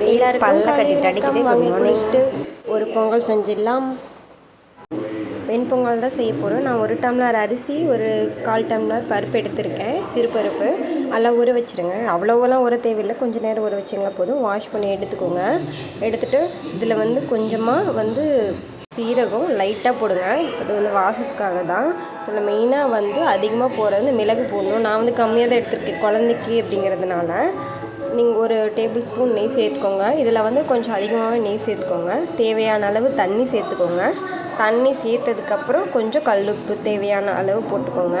பல்ல கட்டிட்டு morning. குடிச்சிட்டு ஒரு பொங்கல் செஞ்சிடலாம். வெண்பொங்கல் தான் செய்ய போகிறோம் நான் ஒரு டம்ளர் அரிசி ஒரு கால் டம்ளர் பருப்பு எடுத்திருக்கேன். சிறுபருப்பு அதெல்லாம் ஊற வச்சுருங்க. அவ்வளோவெல்லாம் ஊற தேவையில்லை. கொஞ்சம் நேரம் ஊற வச்சிங்களா போதும். வாஷ் பண்ணி எடுத்துக்கோங்க. எடுத்துகிட்டு இதில் வந்து கொஞ்சமாக வந்து சீரகம் லைட்டாக போடுங்க. அது வந்து வாசத்துக்காக தான். இதில் மெயினாக வந்து அதிகமாக போகிறது வந்து மிளகு போடணும். நான் வந்து கம்மியாக தான் எடுத்திருக்கேன். குழந்தைக்கு அப்படிங்கிறதுனால. நீங்கள் ஒரு டேபிள் ஸ்பூன் நெய் சேர்த்துக்கோங்க. இதில் வந்து கொஞ்சம் அதிகமாகவே நெய் சேர்த்துக்கோங்க. தேவையான அளவு தண்ணி சேர்த்துக்கோங்க. தண்ணி சேர்த்ததுக்கப்புறம் கொஞ்சம் கல்லுப்பு தேவையான அளவு போட்டுக்கோங்க.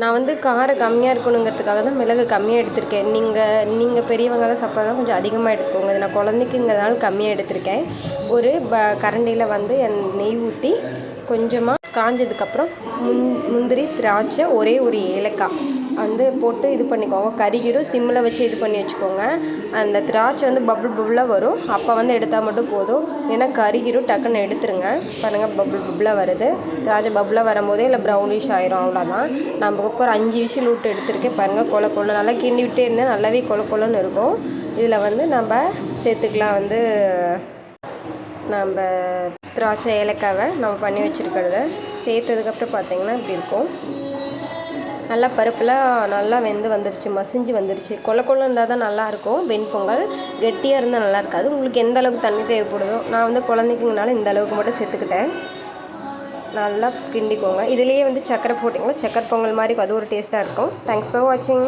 நான் வந்து காரம் கம்மியாக இருக்கணுங்கிறதுக்காக தான் மிளகு கம்மியாக எடுத்திருக்கேன். நீங்கள் நீங்கள் பெரியவங்களாம் சாப்பிட்றதா கொஞ்சம் அதிகமாக எடுத்துக்கோங்க. இது நான் குழந்தைக்குங்கிறதுனால கம்மியாக எடுத்திருக்கேன். ஒரு ப கரண்டியில் வந்து என் நெய் ஊற்றி கொஞ்சமாக காஞ்சதுக்கப்புறம் முந் முந்திரி திராட்சை ஒரே ஒரு ஏலக்காய். வந்து போட்டு இது பண்ணிக்கோங்க. கரிகிரும். சிம்மில் வச்சு இது பண்ணி வச்சுக்கோங்க. அந்த திராட்சை வந்து பபுள் பபுளாக வரும். அப்போ வந்து எடுத்தால் மட்டும் போதும். ஏன்னா கரிகிரும். டக்குன்னு எடுத்துருங்க. பாருங்கள் பபுள் பபுளாக வருது. திராட்சை பபுளாக வரும்போதே இல்லை ப்ரௌனிஷ் ஆயிரும். அவ்வளோதான் நம்ம ஒரு அஞ்சு விஷயம் லூட்டு எடுத்திருக்கேன். பாருங்கள் கொலை கொல நல்லா கிண்டி விட்டே இருந்தால் நல்லாவே கொல கொலன்னு இருக்கும். இதில் வந்து நம்ம சேர்த்துக்கலாம். வந்து நம்ம திராட்சை ஏலக்காவை நம்ம பண்ணி வச்சுருக்கிறத. சேர்த்ததுக்கப்புறம் பார்த்தீங்கன்னா இப்படி இருக்கும். நல்லா பருப்புலாம் நல்லா வெந்து வந்துருச்சு மசிஞ்சு வந்துருச்சு. கொல கொல இருந்தால் தான் நல்லாயிருக்கும் வெண்பொங்கல் கெட்டியாக இருந்தால் நல்லா இருக்காது. உங்களுக்கு எந்த அளவுக்கு தண்ணி தேவைப்படுதோ நான் வந்து குழந்தைக்குங்கனால இந்த அளவுக்கு மட்டும் சேர்த்துக்கிட்டேன். நல்லா கிண்டிக்கோங்க. இதுலேயே வந்து சக்கரை போட்டிங்கன்னா சக்கரை பொங்கல் மாதிரி அது ஒரு டேஸ்ட்டாக இருக்கும். தேங்க்ஸ் ஃபார் வாட்சிங்